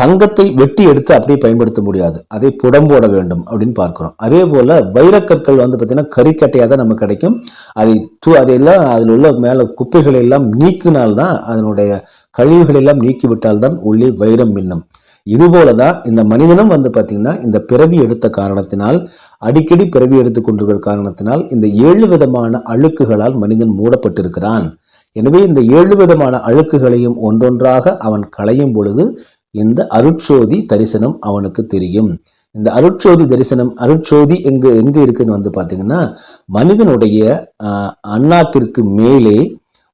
தங்கத்தை வெட்டி எடுத்து அப்படியே பயன்படுத்த முடியாது. அதை புடம்போட வேண்டும் அப்படின்னு பார்க்கிறோம். அதே போல வைரக்கற்கள் வந்து பார்த்திங்கன்னா கறிக்கட்டையாக தான் நமக்கு கிடைக்கும். அதை தூ அதையெல்லாம் அதில் உள்ள மேலே குப்பைகளை எல்லாம் நீக்கினால்தான் அதனுடைய கழிவுகள் எல்லாம் நீக்கிவிட்டால் தான் உள்ளே வைரம் மின்னும். இதுபோல தான் இந்த மனிதனும் வந்து பார்த்திங்கன்னா இந்த பிறவி எடுத்த காரணத்தினால் அடிக்கடி பிறவி எடுத்து கொண்டிருக்கிற காரணத்தினால் இந்த ஏழு விதமான அழுக்குகளால் மனிதன் மூடப்பட்டிருக்கிறான். எனவே இந்த ஏழு விதமான அழுக்குகளையும் ஒன்றொன்றாக அவன் களையும் பொழுது இந்த அருட்சோதி தரிசனம் அவனுக்கு தெரியும். இந்த அருட்சோதி தரிசனம் அருட்சோதி எங்க எங்க இருக்குன்னு வந்து பார்த்தீங்கன்னா மனிதனுடைய அண்ணாக்கிற்கு மேலே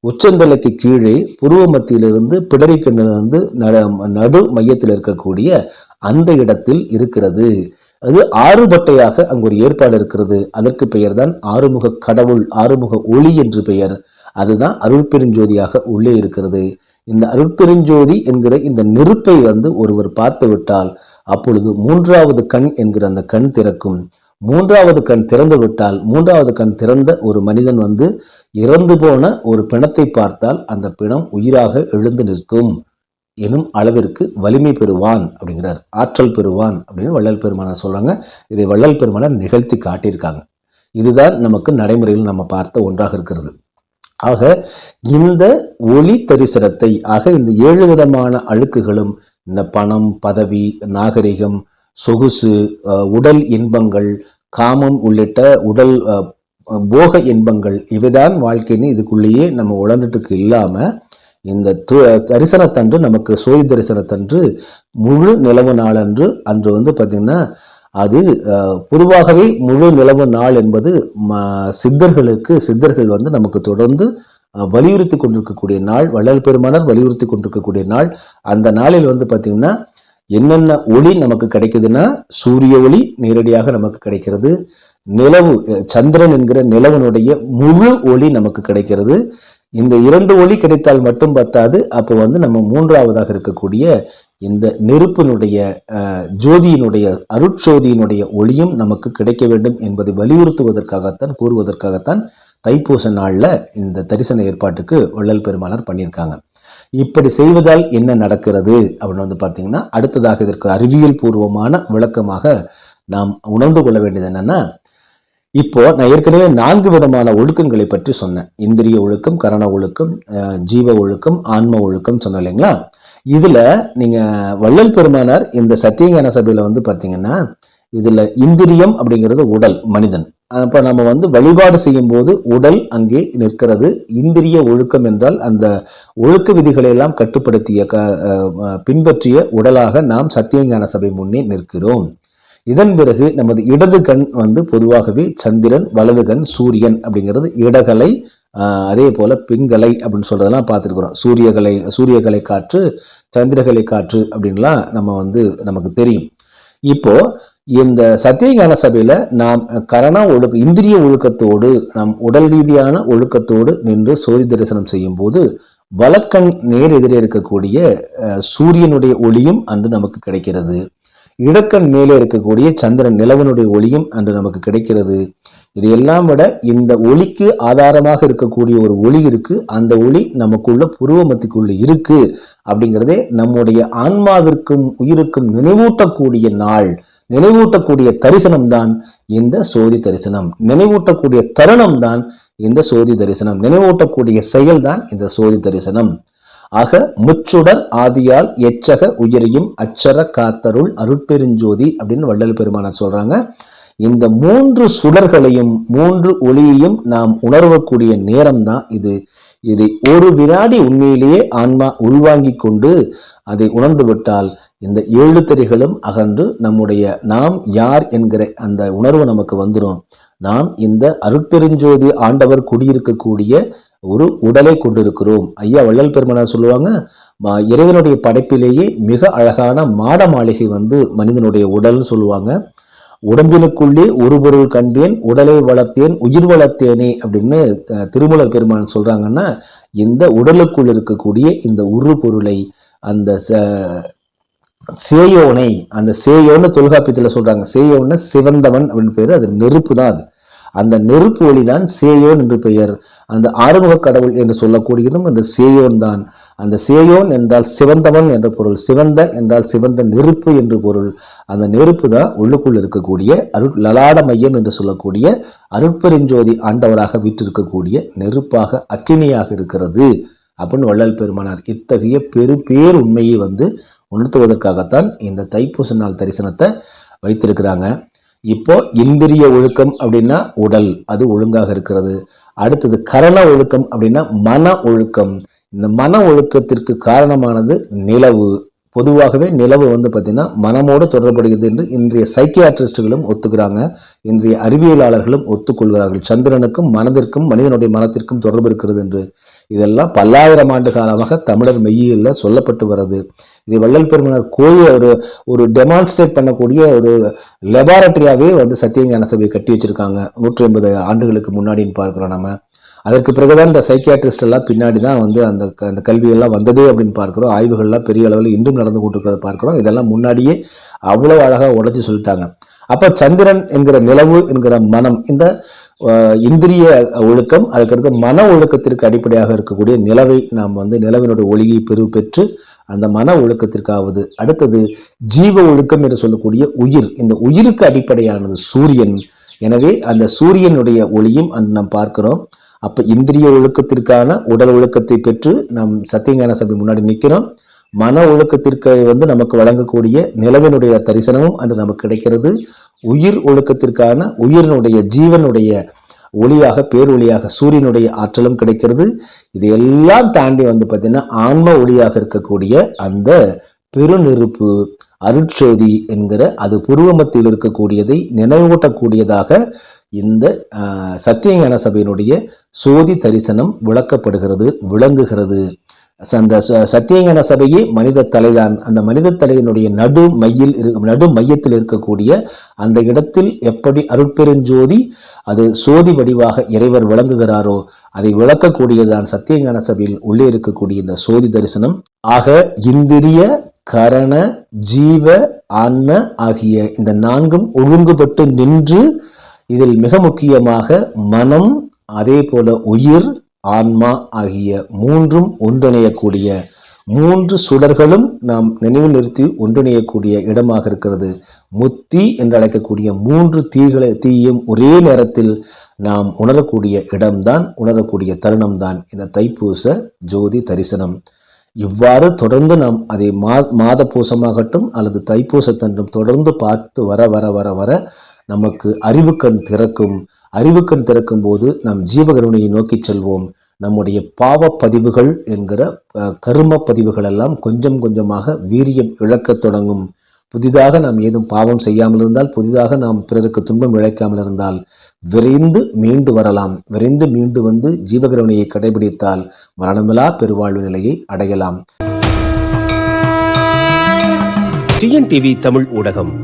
உச்சந்தலைக்கு கீழே புருவ மத்தியிலிருந்து பிடரிக்கண்ணிலிருந்து நட நடு மையத்தில் இருக்கக்கூடிய அந்த இடத்தில் இருக்கிறது. அது ஆறுபட்டையாக அங்கு ஒரு ஏற்பாடு இருக்கிறது. அதற்கு பெயர்தான் ஆறுமுக கடவுள் ஆறுமுக ஒளி என்று பெயர். அதுதான் அருள்பெருஞ்சோதியாக உள்ளே இருக்கிறது. இந்த அருட்பெருஞ்சோதி என்கிற இந்த நெருப்பை வந்து ஒருவர் பார்த்து விட்டால் அப்பொழுது மூன்றாவது கண் என்கிற அந்த கண் திறக்கும். மூன்றாவது கண் திறந்து விட்டால் மூன்றாவது கண் திறந்த ஒரு மனிதன் வந்து இறந்து போன ஒரு பிணத்தை பார்த்தால் அந்த பிணம் உயிராக எழுந்து நிற்கும். எனும் அளவிற்கு வலிமை பெறுவான் அப்படிங்கிறார். ஆற்றல் பெறுவான் அப்படின்னு வள்ளல் பெருமானார் சொல்றாங்க. இதை வள்ளல் பெருமானார் நிகழ்த்தி காட்டியிருக்காங்க. இதுதான் நமக்கு நடைமுறையில் நம்ம பார்த்த ஒன்றாக இருக்கிறது. ஆக இந்த ஒளி தரிசனத்தை ஆக இந்த ஏழு விதமான அழுக்குகளும் இந்த பணம் பதவி நாகரிகம் சொகுசு உடல் இன்பங்கள் காமம் உள்ளிட்ட உடல் போக இன்பங்கள் இவைதான் வாழ்க்கைன்னு இதுக்குள்ளேயே நம்ம உழந்துட்டுக்கு இல்லாமல் இந்த தரிசனத்தன்று நமக்கு சோதி தரிசனத்தன்று முழு நிலவு நாளன்று அன்று வந்து பார்த்திங்கன்னா அது அஹ், பொதுவாகவே முழு நிலவு நாள் என்பது சித்தர்களுக்கு சித்தர்கள் வந்து நமக்கு தொடர்ந்து வலியுறுத்தி கொண்டிருக்கக்கூடிய நாள் வள்ளல் பெருமானார் வலியுறுத்தி கொண்டிருக்கக்கூடிய நாள். அந்த நாளில் வந்து பார்த்தீங்கன்னா என்னென்ன ஒளி நமக்கு கிடைக்குதுன்னா சூரிய ஒளி நேரடியாக நமக்கு கிடைக்கிறது. நிலவு சந்திரன் என்கிற நிலவனுடைய முழு ஒளி நமக்கு கிடைக்கிறது. இந்த இரண்டு ஒளி கிடைத்தால் மட்டும் பத்தாது. அப்போ வந்து நம்ம மூன்றாவதாக இருக்கக்கூடிய இந்த நெருப்பினுடைய அஹ், ஜோதியினுடைய அருட்சோதியினுடைய ஒளியும் நமக்கு கிடைக்க வேண்டும் என்பதை வலியுறுத்துவதற்காகத்தான் கூறுவதற்காகத்தான் தைப்பூச நாள்ல இந்த தரிசன ஏற்பாட்டுக்கு வள்ளல் பெருமானார் பண்ணியிருக்காங்க. இப்படி செய்வதால் என்ன நடக்கிறது அப்படின்னு வந்து பார்த்தீங்கன்னா அடுத்ததாக இதற்கு அறிவியல் பூர்வமான விளக்கமாக நாம் உணர்ந்து கொள்ள வேண்டியது என்னன்னா இப்போ நான் ஏற்கனவே நான்கு விதமான ஒழுக்கங்களை பற்றி சொன்னேன். இந்திரிய ஒழுக்கம் கரண ஒழுக்கம் ஜீவ ஒழுக்கம் ஆன்ம ஒழுக்கம் சொன்னேன் இல்லைங்களா? இதுல நீங்க வள்ளல் பெருமானார் இந்த சத்தியஞான சபையில வந்து பாத்தீங்கன்னா இதுல இந்திரியம் அப்படிங்கிறது உடல் மனிதன். அப்ப நம்ம வந்து வழிபாடு செய்யும் போது உடல் அங்கே நிற்கிறது. இந்திரிய ஒழுக்கம் என்றால் அந்த ஒழுக்க விதிகளை எல்லாம் கட்டுப்படுத்திய க- பின்பற்றிய உடலாக நாம் சத்தியஞான சபை முன்னே நிற்கிறோம். இதன் பிறகு நமது இடது கண் வந்து பொதுவாகவே சந்திரன் வலது கண் சூரியன் அப்படிங்கிறது இடகலை அதே போல பிங்கலை அப்படின்னு சொல்றதெல்லாம் பார்த்துருக்குறோம். சூரியகலை சூரியகலை காற்று சந்திரகலை காற்று அப்படின்லாம் நம்ம வந்து நமக்கு தெரியும். இப்போ இந்த சத்தியஞான சபையில நாம் கரண ஒழுக்க இந்திரிய ஒழுக்கத்தோடு நம் உடல் ரீதியான ஒழுக்கத்தோடு நின்று சோதி தரிசனம் செய்யும் போது வலக்கண் நேர் எதிரே இருக்கக்கூடிய சூரியனுடைய ஒளியும் அன்று நமக்கு கிடைக்கிறது. இடக்கண் மேலே இருக்கக்கூடிய சந்திரன் நிலவனுடைய ஒளியும் அன்று நமக்கு கிடைக்கிறது. இதையெல்லாம் விட இந்த ஒளிக்கு ஆதாரமாக இருக்கக்கூடிய ஒரு ஒளி இருக்கு. அந்த ஒளி நமக்குள்ள புருவமத்திக்குள்ள இருக்கு. அப்படிங்கிறதே நம்முடைய ஆன்மாவிற்கும் உயிருக்கும் நினைவூட்டக்கூடிய நாள். நினைவூட்டக்கூடிய தரிசனம் தான் இந்த சோதி தரிசனம். நினைவூட்டக்கூடிய தருணம் தான் இந்த சோதி தரிசனம். நினைவூட்டக்கூடிய செயல் தான் இந்த சோதி தரிசனம். அக முச்சுடர் ஆதியால் எச்சக உயரியும் அச்சர காத்தருள் அருட்பெருஞ்சோதி அப்படின்னு வள்ளல் பெருமானார் சொல்றாங்க. இந்த மூன்று சுடர்களையும் மூன்று ஒளியையும் நாம் உணர்வக்கூடிய நேரம் தான் இது. இதை ஒரு வினாடி உண்மையிலேயே ஆன்மா உள்வாங்கி கொண்டு அதை உணர்ந்து விட்டால் இந்த ஏழு திரைகளும் அகன்று நம்முடைய நாம் யார் என்கிற அந்த உணர்வு நமக்கு வந்துடும் நாம் இந்த அருட்பெருஞ்சோதி ஆண்டவர் குடியிருக்கக்கூடிய ஒரு உடலை கொண்டிருக்கிறோம். ஐயா வள்ளல் பெருமனார் சொல்லுவாங்க இறைவனுடைய படைப்பிலேயே மிக அழகான மாட மாளிகை வந்து மனிதனுடைய உடல்னு சொல்லுவாங்க. உடம்பினுக்குள்ளே ஒரு பொருள் கண்டேன் உடலை வளர்த்தேன் உயிர் வளர்த்தேனே அப்படின்னு திருமலர் பெருமான் சொல்றாங்கன்னா இந்த உடலுக்குள் இருக்கக்கூடிய இந்த உரு பொருளை அந்த ச- சேயோனை அந்த சேயோன்னு தொல்காப்பியத்தில் சொல்றாங்க. சேயோன்னு சிவந்தவன் அப்படின்னு பேர் அது நெருப்பு தான் அது. அந்த நெருப்பு ஒளிதான் சேயோன் என்று பெயர். அந்த ஆறுமுக கடவுள் என்று சொல்லக்கூடியதும் அந்த சேயோன் தான். அந்த சேயோன் என்றால் சிவந்தவன் என்ற பொருள். சிவந்த என்றால் சிவந்த நெருப்பு என்று பொருள். அந்த நெருப்பு தான் உள்ளுக்குள் இருக்கக்கூடிய அருள் லலாட மையம் என்று சொல்லக்கூடிய அருட்பெருஞ்சோதி ஆண்டவராக வீற்றிருக்கக்கூடிய நெருப்பாக அக்கினியாக இருக்கிறது. அப்படின்னு வள்ளல் பெருமானார் இத்தகைய பெரு பேர் உண்மையை வந்து உணர்த்துவதற்காகத்தான் இந்த தைப்பூச நாள் தரிசனத்தை வைத்திருக்கிறாங்க. இப்போ இந்திரிய ஒழுக்கம் அப்படின்னா உடல் அது ஒழுங்காக இருக்கிறது. அடுத்தது கரண ஒழுக்கம் அப்படின்னா மன ஒழுக்கம். இந்த மன ஒழுக்கத்திற்கு காரணமானது நிலவு. பொதுவாகவே நிலவு வந்து பார்த்தீங்கன்னா மனமோடு தொடர்புடையது என்று இன்றைய சைக்கியாட்ரிஸ்டுகளும் ஒத்துக்கிறாங்க. இன்றைய அறிவியலாளர்களும் ஒத்துக்கொள்கிறார்கள். சந்திரனுக்கும் மனதிற்கும் மனிதனுடைய மனத்திற்கும் தொடர்பு இருக்கிறது என்று. இதெல்லாம் பல்லாயிரம் ஆண்டு காலமாக தமிழர் மெய்யியலில் சொல்லப்பட்டு வருது இது வள்ளல் பெருமனார் கோயில் ஒரு ஒரு டெமான்ஸ்ட்ரேட் பண்ணக்கூடிய ஒரு லெபார்டரியாகவே வந்து சத்தியஞான சபையை கட்டி வச்சிருக்காங்க. நூற்றி ஐம்பது ஆண்டுகளுக்கு முன்னாடின்னு பார்க்குறோம் நம்ம அதற்கு பிறகுதான் இந்த சைக்கியாட்ரிஸ்ட் எல்லாம் பின்னாடி தான் வந்து அந்த க- அந்த கல்வியெல்லாம் வந்ததே அப்படின்னு பார்க்குறோம். ஆய்வுகள்லாம் பெரிய அளவில் இன்றும் நடந்து கொண்டிருக்கிறத பார்க்குறோம். இதெல்லாம் முன்னாடியே அவ்வளோ அழகாக உடச்சி சொல்லிட்டாங்க. அப்ப சந்திரன் என்கிற நிலவு என்கிற மனம் இந்த இந்திரிய ஒழுக்கம் அதுக்கடுத்து மன ஒழுக்கத்திற்கு அடிப்படையாக இருக்கக்கூடிய நிலவை நாம் வந்து நிலவினுடைய ஒளியை பெரு பெற்று அந்த மன ஒழுக்கத்திற்காவது. அடுத்தது ஜீவ ஒழுக்கம் என்று சொல்லக்கூடிய உயிர். இந்த உயிருக்கு அடிப்படையானது சூரியன். எனவே அந்த சூரியனுடைய ஒளியும் அந்த நாம் பார்க்கிறோம். அப்ப இந்திரிய ஒழுக்கத்திற்கான உடல் ஒழுக்கத்தை பெற்று நாம் சத்தியஞான சபை முன்னாடி நிற்கிறோம். மன ஒழுக்கத்திற்கு வந்து நமக்கு வழங்கக்கூடிய நிலவினுடைய தரிசனமும் அன்று நமக்கு கிடைக்கிறது. உயிர் ஒழுக்கத்திற்கான உயிரினுடைய ஜீவனுடைய ஒளியாக பேரொளியாக சூரியனுடைய ஆற்றலும் கிடைக்கிறது. இதையெல்லாம் தாண்டி வந்து பார்த்தீங்கன்னா ஆன்ம ஒளியாக இருக்கக்கூடிய அந்த பெருநெருப்பு அருட்சோதி என்கிற அது புருவமத்தில் இருக்கக்கூடியதை நினைவூட்டக்கூடியதாக இந்த சத்தியஞான சபையினுடைய சோதி தரிசனம் விளக்கப்படுகிறது விளங்குகிறது. அந்த ச- சத்தியஞான சபையே மனித தலைதான். அந்த மனித தலையினுடைய நடு மையில் இரு நடு மையத்தில் இருக்கக்கூடிய அந்த இடத்தில் எப்படி அருட்பெருஞ்சோதி அது சோதி வடிவாக இறைவர் விளங்குகிறாரோ அதை விளக்கக்கூடியதான் சத்தியஞான சபையில் உள்ளே இருக்கக்கூடிய இந்த சோதி தரிசனம். ஆக இந்திரிய கரண ஜீவ ஆன்ம ஆகிய இந்த நான்கும் ஒழுங்குபட்டு நின்று இதில் மிக முக்கியமாக மனம் அதே போல உயிர் ஆன்மா ஆகிய மூன்றும் ஒன்றிணையக்கூடிய மூன்று சுடர்களும் நாம் நினைவு நிறுத்தி ஒன்றிணையக்கூடிய இடமாக இருக்கிறது. முத்தி என்று அழைக்கக்கூடிய மூன்று தீகளை தீயும் ஒரே நேரத்தில் நாம் உணரக்கூடிய இடம்தான் உணரக்கூடிய தருணம்தான். இந்த தைப்பூச ஜோதி தரிசனம். இவ்வாறு தொடர்ந்து நாம் அதை மா மாத பூசமாகட்டும் அல்லது தைப்பூசத்தன்றும் தொடர்ந்து பார்த்து வர வர வர வர நமக்கு அறிவுக்கண் திறக்கும். அறிவுக்கண் திறக்கும் போது நாம் ஜீவகருணையை நோக்கி செல்வோம். நம்முடைய பாவ பதிவுகள் என்கிற கரும பதிவுகள் எல்லாம் கொஞ்சம் கொஞ்சமாக வீரியம் இழக்கத் தொடங்கும். புதிதாக நாம் ஏதும் பாவம் செய்யாமல் இருந்தால் புதிதாக நாம் பிறருக்கு துன்பம் இழைக்காமல் இருந்தால் விரைந்து மீண்டு வரலாம். விரைந்து மீண்டு வந்து ஜீவகருணையை கடைபிடித்தால் மரணமில்லா பெருவாழ்வு நிலையை அடையலாம். டிஎன்டிவி தமிழ் ஊடகம்.